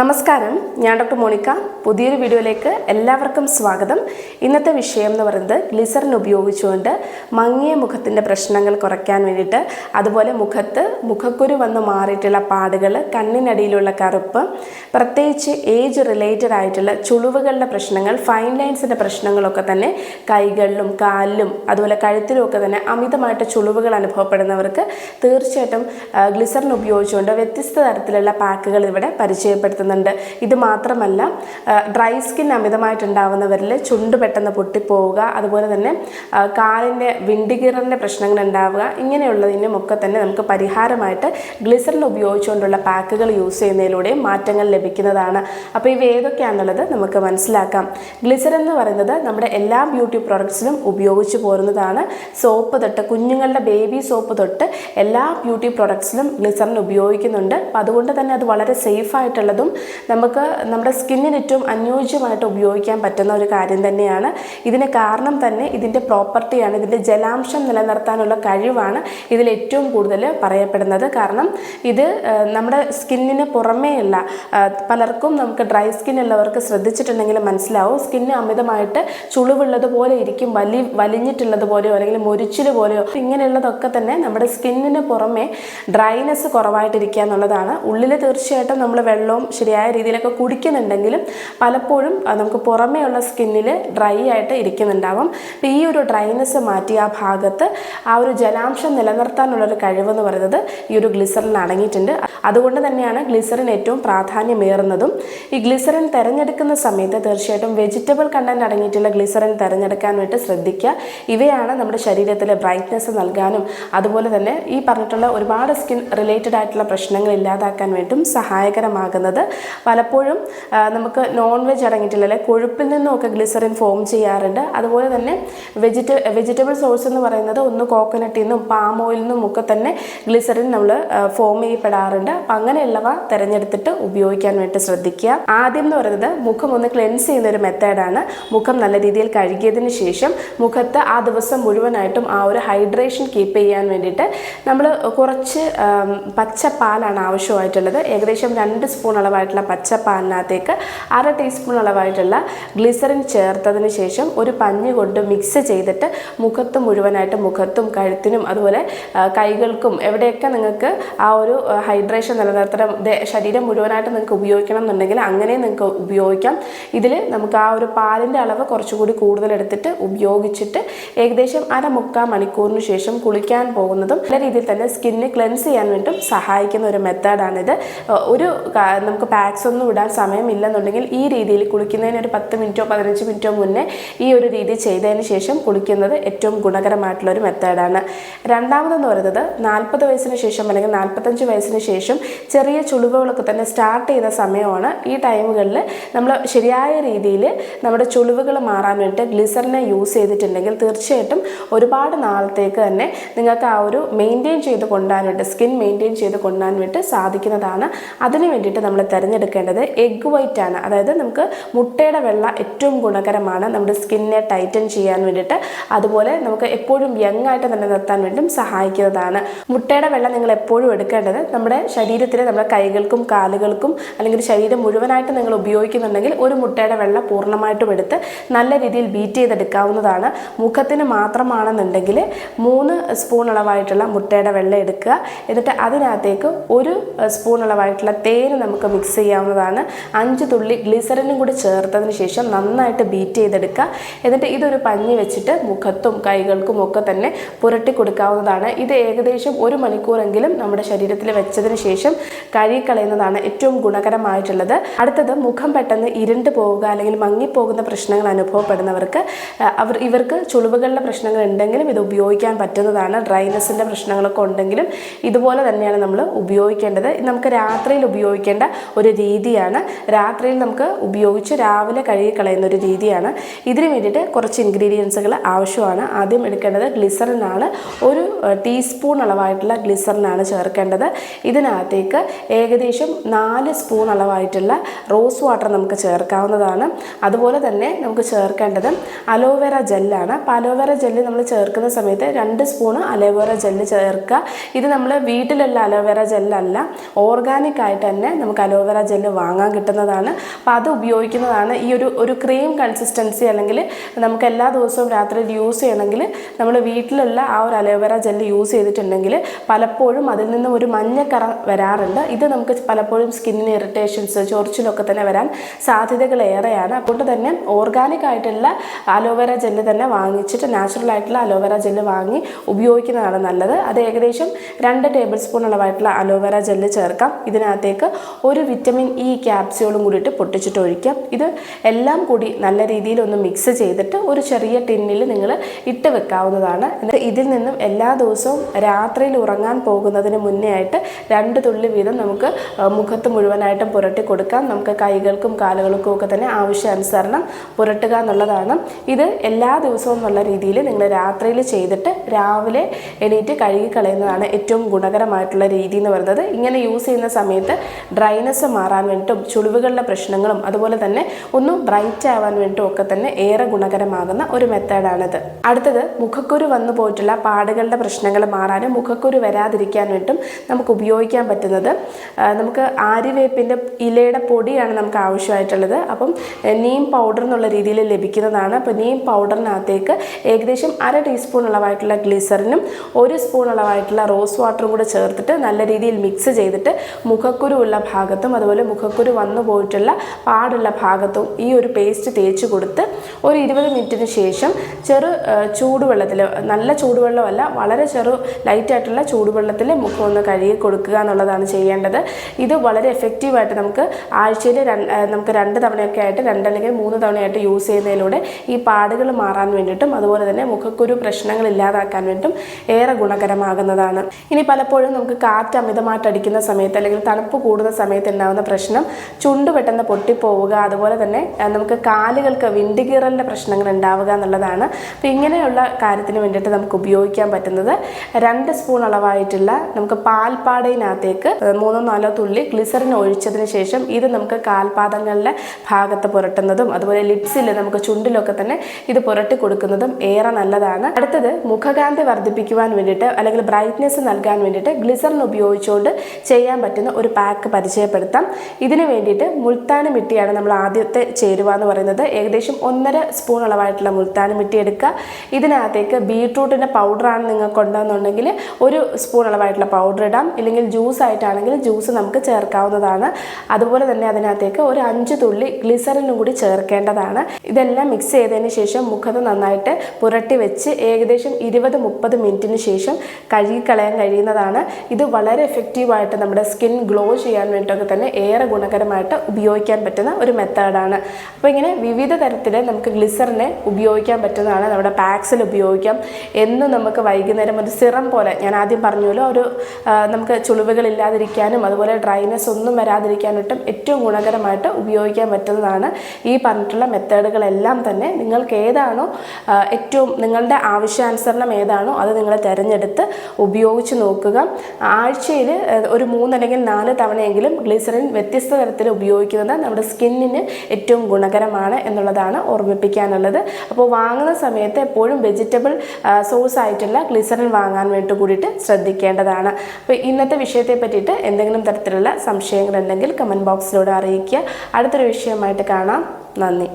നമസ്കാരം. ഞാൻ doctor Monica. പുതിയൊരു വീഡിയോയിലേക്ക് എല്ലാവർക്കും സ്വാഗതം. ഇന്നത്തെ വിഷയം എന്ന് പറയുന്നത് ഗ്ലിസറിൻ ഉപയോഗിച്ചുകൊണ്ട് മങ്ങിയ മുഖത്തിന്റെ പ്രശ്നങ്ങൾ കുറയ്ക്കാൻ വേണ്ടിയിട്ട് അതുപോലെ മുഖത്ത് മുഖക്കുരു വന്ന് മാറിയിട്ടുള്ള പാടുകൾ കണ്ണിനടിയിലുള്ള കറുപ്പ് പ്രത്യേകിച്ച് ഏജ് റിലേറ്റഡ് ആയിട്ടുള്ള ചുളിവുകളുടെ പ്രശ്നങ്ങൾ ഫൈൻ ലൈൻസിന്റെ പ്രശ്നങ്ങളൊക്കെ തന്നെ കൈകളിലും കാലിലും അതുപോലെ കഴുത്തിലും ഒക്കെ തന്നെ അമിതമായിട്ട് ചുളിവുകൾ അനുഭവപ്പെടുന്നവർക്ക് തീർച്ചയായിട്ടും ഗ്ലിസറിൻ ഉപയോഗിച്ചുകൊണ്ട് വ്യത്യസ്ത തരത്തിലുള്ള പാക്കുകൾ ഇവിടെ പരിചയപ്പെടുത്തുന്നുണ്ട് ഇത് മാത്രമല്ല ഡ്രൈ സ്കിൻ അമിതമായിട്ടുണ്ടാവുന്നവരിൽ ചുണ്ട് പെട്ടെന്ന് പൊട്ടിപ്പോവുക അതുപോലെ തന്നെ കാലിന്റെ വിണ്ടികീറലിന്റെ പ്രശ്നങ്ങൾ ഉണ്ടാവുക ഇങ്ങനെയുള്ളതിനും ഒക്കെ തന്നെ നമുക്ക് പരിഹാരമായിട്ട് ഗ്ലിസറിൻ ഉപയോഗിച്ചുകൊണ്ടുള്ള പാക്കുകൾ യൂസ് ചെയ്യുന്നതിലൂടെ മാറ്റങ്ങൾ ലഭിക്കുന്നതാണ്. അപ്പോൾ ഇവ ഏതൊക്കെയാണെന്നുള്ളത് നമുക്ക് മനസ്സിലാക്കാം. ഗ്ലിസറിൻ എന്ന് പറയുന്നത് നമ്മുടെ എല്ലാ ബ്യൂട്ടി പ്രോഡക്ട്സിലും ഉപയോഗിച്ചു പോരുന്നതാണ്. സോപ്പ് തൊട്ട് കുഞ്ഞുങ്ങളുടെ ബേബി സോപ്പ് തൊട്ട് എല്ലാ ബ്യൂട്ടി പ്രോഡക്ട്സിലും ഗ്ലിസറിൻ ഉപയോഗിക്കുന്നുണ്ട്. അപ്പോൾ അതുകൊണ്ട് തന്നെ അത് വളരെ സേഫ് ആയിട്ടുള്ളതും നമുക്ക് നമ്മുടെ സ്കിന്നിന് ഏറ്റവും അനുയോജ്യമായിട്ട് ഉപയോഗിക്കാൻ പറ്റുന്ന ഒരു കാര്യം തന്നെയാണ്. ഇതിന് കാരണം തന്നെ ഇതിന്റെ പ്രോപ്പർട്ടിയാണ്. ഇതിന്റെ ജലാംശം നിലനിർത്താനുള്ള കഴിവാണ് ഇതിൽ ഏറ്റവും കൂടുതൽ പറയപ്പെടുന്നത്. കാരണം ഇത് നമ്മുടെ സ്കിന്നിന് പുറമേയല്ല പലർക്കും നമുക്ക് ഡ്രൈ സ്കിൻ ഉള്ളവർക്ക് ശ്രദ്ധിച്ചിട്ടുണ്ടെങ്കിൽ മനസ്സിലാവും. സ്കിന്ന് അമിതമായിട്ട് ചുളിവുള്ളതുപോലെ ഇരിക്കും വലി വലിഞ്ഞിട്ടുള്ളത് പോലെയോ അല്ലെങ്കിൽ മുരിച്ചിൽ പോലെയോ ഇങ്ങനെയുള്ളതൊക്കെ തന്നെ നമ്മുടെ സ്കിന്നിന് പുറമെ ഡ്രൈനെസ് കുറവായിട്ടിരിക്കുക എന്നുള്ളതാണ്. ഉള്ളിൽ തീർച്ചയായിട്ടും നമ്മൾ വെള്ളവും ശരിയായ രീതിയിലൊക്കെ കുടിക്കുന്നുണ്ടെങ്കിലും പലപ്പോഴും നമുക്ക് പുറമേയുള്ള സ്കിന്നിൽ ഡ്രൈ ആയിട്ട് ഇരിക്കുന്നുണ്ടാവും. അപ്പോൾ ഈ ഒരു ഡ്രൈനെസ് മാറ്റി ആ ഭാഗത്ത് ആ ഒരു ജലാംശം നിലനിർത്താനുള്ള നിലനിർത്താനുള്ളൊരു കഴിവെന്ന് പറയുന്നത് ഈ ഒരു ഗ്ലിസറിൻ അടങ്ങിയിട്ടുണ്ട്. അതുകൊണ്ട് തന്നെയാണ് ഗ്ലിസറിൻ ഏറ്റവും പ്രാധാന്യമേറുന്നതും. ഈ ഗ്ലിസറിൻ തിരഞ്ഞെടുക്കുന്ന സമയത്ത് തീർച്ചയായിട്ടും വെജിറ്റബിൾ കണ്ടന്റ് അടങ്ങിയിട്ടുള്ള ഗ്ലിസറിൻ തിരഞ്ഞെടുക്കാൻ വേണ്ടി ശ്രദ്ധിക്കുക. ഇവയാണ് നമ്മുടെ ശരീരത്തിലെ ബ്രൈറ്റ്നെസ് നൽകാനും അതുപോലെ തന്നെ ഈ പറഞ്ഞിട്ടുള്ള ഒരുപാട് സ്കിൻ റിലേറ്റഡ് ആയിട്ടുള്ള പ്രശ്നങ്ങൾ ഇല്ലാതാക്കാൻ വേണ്ടിയും സഹായകരമാകുന്നത്. പലപ്പോഴും നമുക്ക് നോൺ വെജ് അടങ്ങിയിട്ടില്ല അല്ലെ കൊഴുപ്പിൽ നിന്നൊക്കെ ഗ്ലിസറിൻ ഫോം ചെയ്യാറുണ്ട്. അതുപോലെ തന്നെ വെജിറ്റ വെജിറ്റബിൾ സോഴ്സ് എന്ന് പറയുന്നത് ഒന്ന് കോക്കനട്ടിൽ നിന്നും പാം ഓയിൽ നിന്നും ഒക്കെ തന്നെ ഗ്ലിസറിൻ നമ്മൾ ഫോം ചെയ്യപ്പെടാറുണ്ട്. അപ്പം അങ്ങനെയുള്ളവ തിരഞ്ഞെടുത്തിട്ട് ഉപയോഗിക്കാൻ വേണ്ടി ശ്രദ്ധിക്കുക. ആദ്യം എന്ന് പറയുന്നത് മുഖം ഒന്ന് ക്ലെൻസ് ചെയ്യുന്ന ഒരു മെത്തേഡാണ് മുഖം നല്ല രീതിയിൽ കഴുകിയതിന് ശേഷം മുഖത്ത് ആ ദിവസം മുഴുവനായിട്ടും ആ ഒരു ഹൈഡ്രേഷൻ കീപ്പ് ചെയ്യാൻ വേണ്ടിയിട്ട് നമ്മൾ കുറച്ച് പച്ച പാലാണ് ആവശ്യമായിട്ടുള്ളത്. ഏകദേശം രണ്ട് സ്പൂൺ അളവായിട്ടുള്ള പച്ചപ്പാലിനകത്തേക്ക് അര ടീസ്പൂൺ അളവായിട്ടുള്ള ഗ്ലിസറിൻ ചേർത്തതിന് ശേഷം ഒരു പഞ്ഞി കൊണ്ട് മിക്സ് ചെയ്തിട്ട് മുഖത്ത് മുഴുവനായിട്ട് മുഖത്തും കഴുത്തിനും അതുപോലെ കൈകൾക്കും എവിടെയൊക്കെ നിങ്ങൾക്ക് ആ ഒരു ഹൈഡ്രേഷൻ നിലനിർത്തണം ശരീരം മുഴുവനായിട്ട് നിങ്ങൾക്ക് ഉപയോഗിക്കണം എന്നുണ്ടെങ്കിൽ അങ്ങനെ നിങ്ങൾക്ക് ഉപയോഗിക്കാം. ഇതിൽ നമുക്ക് ആ ഒരു പാലിന്റെ അളവ് കുറച്ചുകൂടി കൂടുതലെടുത്തിട്ട് ഉപയോഗിച്ചിട്ട് ഏകദേശം അര മുക്കാൽ മണിക്കൂറിന് ശേഷം കുളിക്കാൻ പോകുന്നതും നല്ല രീതിയിൽ തന്നെ സ്കിന്ന് ക്ലെൻസ് ചെയ്യാൻ വേണ്ടിയിട്ടും സഹായിക്കുന്ന ഒരു മെത്തേഡാണിത് ഒരു കാ- നമുക്ക് പാക്സ് ഒന്നും ഇടാൻ സമയമില്ലെന്നുണ്ടെങ്കിൽ ഈ രീതിയിൽ കുളിക്കുന്നതിന് ഒരു പത്ത് മിനിറ്റോ പതിനഞ്ച് മിനിറ്റോ മുന്നേ ഈ ഒരു രീതി ചെയ്തതിന് ശേഷം കുളിക്കുന്നത് ഏറ്റവും ഗുണകരമായിട്ടുള്ള ഒരു മെത്തേഡാണ്. രണ്ടാമതെന്ന് പറയുന്നത് നാൽപ്പത് വയസ്സിന് ശേഷം അല്ലെങ്കിൽ നാൽപ്പത്തഞ്ച് വയസ്സിന് ശേഷം ചെറിയ ചുളിവുകളൊക്കെ തന്നെ സ്റ്റാർട്ട് ചെയ്ത സമയമാണ്. ഈ ടൈമുകളിൽ നമ്മൾ ശരിയായ രീതിയിൽ നമ്മുടെ ചുളിവുകൾ മാറാൻ വേണ്ടിയിട്ട് ഗ്ലിസറിനെ യൂസ് ചെയ്തിട്ടുണ്ടെങ്കിൽ തീർച്ചയായിട്ടും ഒരുപാട് നാളത്തേക്ക് തന്നെ നിങ്ങൾക്ക് ആ ഒരു മെയിന്റെയിൻ ചെയ്ത് കൊണ്ടുപോകാൻ വേണ്ടി സ്കിൻ മെയിന്റെയിൻ ചെയ്ത് കൊണ്ടുപോകാൻ വേണ്ടി സാധിക്കുന്നതാണ്. അതിന് വേണ്ടിയിട്ട് നമ്മൾ തിരഞ്ഞെടുക്കേണ്ടത് എഗ് വൈറ്റ് ആണ്. അതായത് നമുക്ക് മുട്ടയുടെ വെള്ള ഏറ്റവും ഗുണകരമാണ് നമ്മുടെ സ്കിന്നെ ടൈറ്റൻ ചെയ്യാൻ വേണ്ടിയിട്ട്. അതുപോലെ നമുക്ക് എപ്പോഴും യങ് ആയിട്ട് നിലനിർത്താൻ വേണ്ടിയും സഹായിക്കുന്നതാണ്. മുട്ടയുടെ വെള്ളം നിങ്ങൾ എപ്പോഴും എടുക്കേണ്ടത് നമ്മുടെ ശരീരത്തിലെ നമ്മുടെ കൈകൾക്കും കാലുകൾക്കും അല്ലെങ്കിൽ ശരീരം മുഴുവനായിട്ട് നിങ്ങൾ ഉപയോഗിക്കുന്നുണ്ടെങ്കിൽ ഒരു മുട്ടയുടെ വെള്ളം പൂർണമായിട്ടും എടുത്ത് നല്ല രീതിയിൽ ബീറ്റ് ചെയ്തെടുക്കാവുന്നതാണ്. മുഖത്തിന് മാത്രമാണെന്നുണ്ടെങ്കിൽ മൂന്ന് സ്പൂൺ അളവായിട്ടുള്ള മുട്ടയുടെ വെള്ളം എടുക്കുക. എന്നിട്ട് അതിനകത്തേക്ക് ഒരു സ്പൂൺ അളവായിട്ടുള്ള തേന് നമുക്ക് മിക്സ് ചെയ്യാവുന്നതാണ്. അഞ്ച് തുള്ളി ഗ്ലിസറിനും കൂടി ചേർത്തതിന് ശേഷം നന്നായിട്ട് ബീറ്റ് ചെയ്തെടുക്കുക. എന്നിട്ട് ഇതൊരു പഞ്ഞി വെച്ചിട്ട് മുഖത്തും കൈകൾക്കും ഒക്കെ തന്നെ പുരട്ടി കൊടുക്കാവുന്നതാണ്. ഇത് ഏകദേശം ഒരു മണിക്കൂറെങ്കിലും നമ്മുടെ ശരീരത്തിൽ വെച്ചതിന് ശേഷം കഴുകിക്കളയുന്നതാണ് ഏറ്റവും ഗുണകരമായിട്ടുള്ളത്. അടുത്തത് മുഖം പെട്ടെന്ന് ഇരുണ്ട് പോവുക അല്ലെങ്കിൽ മങ്ങിപ്പോകുന്ന പ്രശ്നങ്ങൾ അനുഭവപ്പെടുന്നവർക്ക് അവർ ഇവർക്ക് ചുളിവുകളുടെ പ്രശ്നങ്ങൾ ഉണ്ടെങ്കിലും ഇത് ഉപയോഗിക്കാൻ പറ്റുന്നതാണ്. ഡ്രൈനസിന്റെ പ്രശ്നങ്ങളൊക്കെ ഉണ്ടെങ്കിലും ഇതുപോലെ തന്നെയാണ് നമ്മൾ ഉപയോഗിക്കേണ്ടത്. നമുക്ക് രാത്രിയിൽ ഉപയോഗിക്കേണ്ട ഒരു രീതിയാണ് രാത്രിയിൽ നമുക്ക് ഉപയോഗിച്ച് രാവിലെ കഴുകി കളയുന്ന ഒരു രീതിയാണ്. ഇതിന് വേണ്ടിയിട്ട് കുറച്ച് ഇൻഗ്രീഡിയൻസുകൾ ആവശ്യമാണ്. ആദ്യം എടുക്കേണ്ടത് ഗ്ലിസറിനാണ് ഒരു ടീസ്പൂൺ അളവായിട്ടുള്ള ഗ്ലിസറിനാണ് ചേർക്കേണ്ടത്. ഇതിനകത്തേക്ക് ഏകദേശം നാല് സ്പൂൺ അളവായിട്ടുള്ള റോസ് വാട്ടർ നമുക്ക് ചേർക്കാവുന്നതാണ്. അതുപോലെ തന്നെ നമുക്ക് ചേർക്കേണ്ടത് അലോവേറ ജെല്ലാണ് അപ്പോൾ അലോവേറ ജെല്ല് നമ്മൾ ചേർക്കുന്ന സമയത്ത് രണ്ട് സ്പൂൺ അലോവേറ ജെല്ല് ചേർക്കുക. ഇത് നമ്മൾ വീട്ടിലുള്ള അലോവേറ ജെല്ലല്ല ഓർഗാനിക് ആയിട്ട് തന്നെ നമുക്ക് അലോവേറ ജെല്ല് വാങ്ങാൻ കിട്ടുന്നതാണ്. അപ്പോൾ അത് ഉപയോഗിക്കുന്നതാണ് ഈ ഒരു ഒരു ക്രീം കൺസിസ്റ്റൻസി അല്ലെങ്കിൽ നമുക്ക് എല്ലാ ദിവസവും രാത്രിയിൽ യൂസ് ചെയ്യണമെങ്കിൽ നമ്മൾ വീട്ടിലുള്ള ആ ഒരു അലോവേറ ജെല്ല് യൂസ് ചെയ്തിട്ടുണ്ടെങ്കിൽ പലപ്പോഴും അതിൽ നിന്നും ഒരു മഞ്ഞക്കറ വരാറുണ്ട്. ഇത് നമുക്ക് പലപ്പോഴും സ്കിന്നിന് ഇറിറ്റേഷൻസ് ചൊറിച്ചിലൊക്കെ തന്നെ വരാൻ സാധ്യതകൾ ഏറെയാണ്. അതുകൊണ്ട് തന്നെ ഓർഗാനിക് ആയിട്ടുള്ള അലോവേറ ജെല്ല് തന്നെ വാങ്ങിച്ചിട്ട് നാച്ചുറൽ ആയിട്ടുള്ള അലോവേറ ജെല്ല് വാങ്ങി ഉപയോഗിക്കുന്നതാണ് നല്ലത്. അത് ഏകദേശം രണ്ട് ടേബിൾ സ്പൂൺ അളവായിട്ടുള്ള അലോവേറ ജെല്ല് ചേർക്കാം. ഇതിനകത്തേക്ക് ഒരു വിറ്റമിൻ ഇ ക്യാപ്സ്യൂളും കൂടിയിട്ട് പൊട്ടിച്ചിട്ട് ഒഴിക്കാം. ഇത് എല്ലാം കൂടി നല്ല രീതിയിൽ ഒന്ന് മിക്സ് ചെയ്തിട്ട് ഒരു ചെറിയ ടിന്നിൽ നിങ്ങൾ ഇട്ട് വെക്കാവുന്നതാണ്. എന്നിട്ട് ഇതിൽ നിന്നും എല്ലാ ദിവസവും രാത്രിയിൽ ഉറങ്ങാൻ പോകുന്നതിന് മുന്നേ ആയിട്ട് രണ്ട് തുള്ളി വീതം നമുക്ക് മുഖത്ത് മുഴുവനായിട്ടും പുരട്ടി കൊടുക്കാം. നമുക്ക് കൈകൾക്കും കാലുകൾക്കും ഒക്കെ തന്നെ ആവശ്യാനുസരണം പുരട്ടുക എന്നുള്ളതാണ്. ഇത് എല്ലാ ദിവസവും എന്നുള്ള രീതിയിൽ നിങ്ങൾ രാത്രിയിൽ ചെയ്തിട്ട് രാവിലെ എണീറ്റ് കഴുകി കളയുന്നതാണ് ഏറ്റവും ഗുണകരമായിട്ടുള്ള രീതി എന്ന് പറയുന്നത്. ഇങ്ങനെ യൂസ് ചെയ്യുന്ന സമയത്ത് ഡ്രൈനെസ് മാറാൻ വേണ്ടിയിട്ടും ചുളിവുകളുടെ പ്രശ്നങ്ങളും അതുപോലെ തന്നെ ഒന്ന് ബ്രൈറ്റ് ആവാൻ വേണ്ടിയിട്ടും ഒക്കെ തന്നെ ഏറെ ഗുണകരമാകുന്ന ഒരു മെത്തേഡാണിത് അടുത്തത് മുഖക്കുരു വന്നു പോയിട്ടുള്ള പാടുകളുടെ പ്രശ്നങ്ങൾ മാറാനും മുഖക്കുരു വരാതിരിക്കാൻ വേണ്ടിയിട്ടും നമുക്ക് ഉപയോഗിക്കാൻ പറ്റുന്നത് നമുക്ക് ആര്യവേപ്പിന്റെ ഇലയുടെ പൊടിയാണ് നമുക്ക് ആവശ്യമായിട്ടുള്ളത്. അപ്പം നീം പൗഡർ എന്നുള്ള രീതിയിൽ ലഭിക്കുന്നതാണ്. അപ്പോൾ നീം പൗഡറിനകത്തേക്ക് ഏകദേശം അര ടീസ്പൂൺ അളവായിട്ടുള്ള ഗ്ലിസറിനും ഒരു സ്പൂൺ അളവായിട്ടുള്ള റോസ് വാട്ടറും കൂടെ ചേർത്തിട്ട് നല്ല രീതിയിൽ മിക്സ് ചെയ്തിട്ട് മുഖക്കുരു ഉള്ള ഭാഗത്തും അതുപോലെ മുഖക്കുരു വന്നു പോയിട്ടുള്ള പാടുള്ള ഭാഗത്തും ഈ ഒരു പേസ്റ്റ് തേച്ച് കൊടുത്ത് ഒരു ഇരുപത് മിനിറ്റിന് ശേഷം ചെറു ചൂടുവെള്ളത്തിൽ നല്ല ചൂടുവെള്ളമല്ല വളരെ ചെറു ലൈറ്റായിട്ടുള്ള ചൂടുവെള്ളത്തിൽ മുഖം ഒന്ന് കഴുകി കൊടുക്കുക എന്നുള്ളതാണ് ചെയ്യേണ്ടത്. ഇത് വളരെ എഫക്റ്റീവായിട്ട് നമുക്ക് ആഴ്ചയിൽ നമുക്ക് രണ്ട് തവണയൊക്കെ ആയിട്ട് രണ്ടല്ലെങ്കിൽ മൂന്ന് തവണയായിട്ട് യൂസ് ചെയ്യുന്നതിലൂടെ ഈ പാടുകൾ മാറാൻ വേണ്ടിയിട്ടും അതുപോലെ തന്നെ മുഖക്കുരു പ്രശ്നങ്ങൾ ഇല്ലാതാക്കാൻ വേണ്ടിയിട്ടും ഏറെ ഗുണകരമാകുന്നതാണ്. ഇനി പലപ്പോഴും നമുക്ക് കാറ്റ് അമിതമായിട്ട് അടിക്കുന്ന സമയത്ത് അല്ലെങ്കിൽ തണുപ്പ് കൂടുന്ന സമയത്ത് ഉണ്ടാകുന്ന പ്രശ്നം ചുണ്ട് പെട്ടെന്ന് പൊട്ടിപ്പോവുക അതുപോലെ തന്നെ നമുക്ക് കാലുകൾക്ക് വിൻഡിഗീറലിന്റെ പ്രശ്നങ്ങൾ ഉണ്ടാവുക എന്നുള്ളതാണ്. അപ്പോൾ ഇങ്ങനെയുള്ള കാര്യത്തിന് വേണ്ടിയിട്ട് നമുക്ക് ഉപയോഗിക്കാൻ പറ്റുന്നത് രണ്ട് സ്പൂൺ അളവായിട്ടുള്ള നമുക്ക് പാൽപ്പാടയിനകത്തേക്ക് മൂന്നോ നാലോ തുള്ളി ഗ്ലിസറിൻ ഒഴിച്ചതിന് ശേഷം ഇത് നമുക്ക് കാൽപാദങ്ങളുടെ ഭാഗത്ത് പുരട്ടുന്നതും അതുപോലെ ലിപ്സിൽ നമുക്ക് ചുണ്ടിലൊക്കെ തന്നെ ഇത് പുരട്ടി കൊടുക്കുന്നതും ഏറെ നല്ലതാണ്. അടുത്തത് മുഖകാന്തി വർദ്ധിപ്പിക്കുവാൻ വേണ്ടിയിട്ട് അല്ലെങ്കിൽ ബ്രൈറ്റ്നെസ് നൽകാൻ വേണ്ടിയിട്ട് ഗ്ലിസറിൻ ഉപയോഗിച്ചുകൊണ്ട് ചെയ്യാൻ പറ്റുന്ന ഒരു പാക്ക് പരിചയപ്പെടുത്താം. ഇതിന് വേണ്ടിയിട്ട് മുൾത്താന മിട്ടിയാണ് നമ്മൾ ആദ്യത്തെ ചേരുവ എന്ന് പറയുന്നത്. ഏകദേശം ഒന്നര സ്പൂൺ അളവായിട്ടുള്ള മുൾത്താന മിട്ടി എടുക്കുക. ഇതിനകത്തേക്ക് ബീട്രൂട്ടിന്റെ പൗഡറാണ് നിങ്ങൾക്ക് ഉണ്ടെന്നുണ്ടെങ്കിൽ ഒരു സ്പൂൺ അളവായിട്ടുള്ള പൗഡർ ഇടാം. ഇല്ലെങ്കിൽ ജ്യൂസ് ആയിട്ടാണെങ്കിൽ ജ്യൂസ് നമുക്ക് ചേർക്കാവുന്നതാണ്. അതുപോലെ തന്നെ അതിനകത്തേക്ക് ഒരു അഞ്ച് തുള്ളി ഗ്ലിസറിനും കൂടി ചേർക്കേണ്ടതാണ്. ഇതെല്ലാം മിക്സ് ചെയ്തതിന് ശേഷം മുഖത്ത് നന്നായിട്ട് പുരട്ടി വെച്ച് ഏകദേശം ഇരുപത് മുപ്പത് മിനിറ്റിന് ശേഷം കഴുകിക്കളയാൻ കഴിയുന്നതാണ്. ഇത് വളരെ എഫക്റ്റീവായിട്ട് നമ്മുടെ സ്കിൻ ഗ്ലോ ചെയ്യാൻ വേണ്ടിയിട്ടൊക്കെ തന്നെ ഏറെ ഗുണകരമായിട്ട് ഉപയോഗിക്കാൻ പറ്റുന്ന ഒരു മെത്തേഡാണ്. അപ്പോൾ ഇങ്ങനെ വിവിധ തരത്തിൽ നമുക്ക് ഗ്ലിസറിനെ ഉപയോഗിക്കാൻ പറ്റുന്നതാണ് നമ്മുടെ പാക്സിൽ ഉപയോഗിക്കാം. എന്നും നമുക്ക് വൈകുന്നേരം ഒരു സിറം പോലെ ഞാൻ ആദ്യം പറഞ്ഞല്ലോ ഒരു നമുക്ക് ചുളിവുകളില്ലാതിരിക്കാനും അതുപോലെ ഡ്രൈനെസ് ഒന്നും വരാതിരിക്കാനായിട്ടും ഏറ്റവും ഗുണകരമായിട്ട് ഉപയോഗിക്കാൻ പറ്റുന്നതാണ് ഈ പറഞ്ഞിട്ടുള്ള മെത്തേഡുകളെല്ലാം തന്നെ. നിങ്ങൾക്ക് ഏതാണോ ഏറ്റവും നിങ്ങളുടെ ആവശ്യാനുസരണം ഏതാണോ അത് നിങ്ങൾ തിരഞ്ഞെടുത്ത് ഉപയോഗിച്ച് നോക്കുക. ആഴ്ചയിൽ ഒരു മൂന്നല്ലെങ്കിൽ നാല് തവണയെങ്കിലും ഗ്ലിസറിൻ വ്യത്യസ്ത തരത്തിൽ ഉപയോഗിക്കുന്നത് നമ്മുടെ സ്കിന്നിന് ഏറ്റവും ഗുണകരമാണ് എന്നുള്ളതാണ് ഓർമ്മിപ്പിക്കാനുള്ളത്. അപ്പോൾ വാങ്ങുന്ന സമയത്ത് എപ്പോഴും വെജിറ്റബിൾ സോഴ്സ് ആയിട്ടുള്ള ഗ്ലിസറിൻ വാങ്ങാൻ വേണ്ടി കൂടിയിട്ട് ശ്രദ്ധിക്കേണ്ടതാണ്. അപ്പോൾ ഇന്നത്തെ വിഷയത്തെ പറ്റിയിട്ട് എന്തെങ്കിലും തരത്തിലുള്ള സംശയങ്ങളുണ്ടെങ്കിൽ കമന്റ് ബോക്സിലൂടെ അറിയിക്കുക. അടുത്തൊരു വിഷയമായിട്ട് കാണാം. നന്ദി.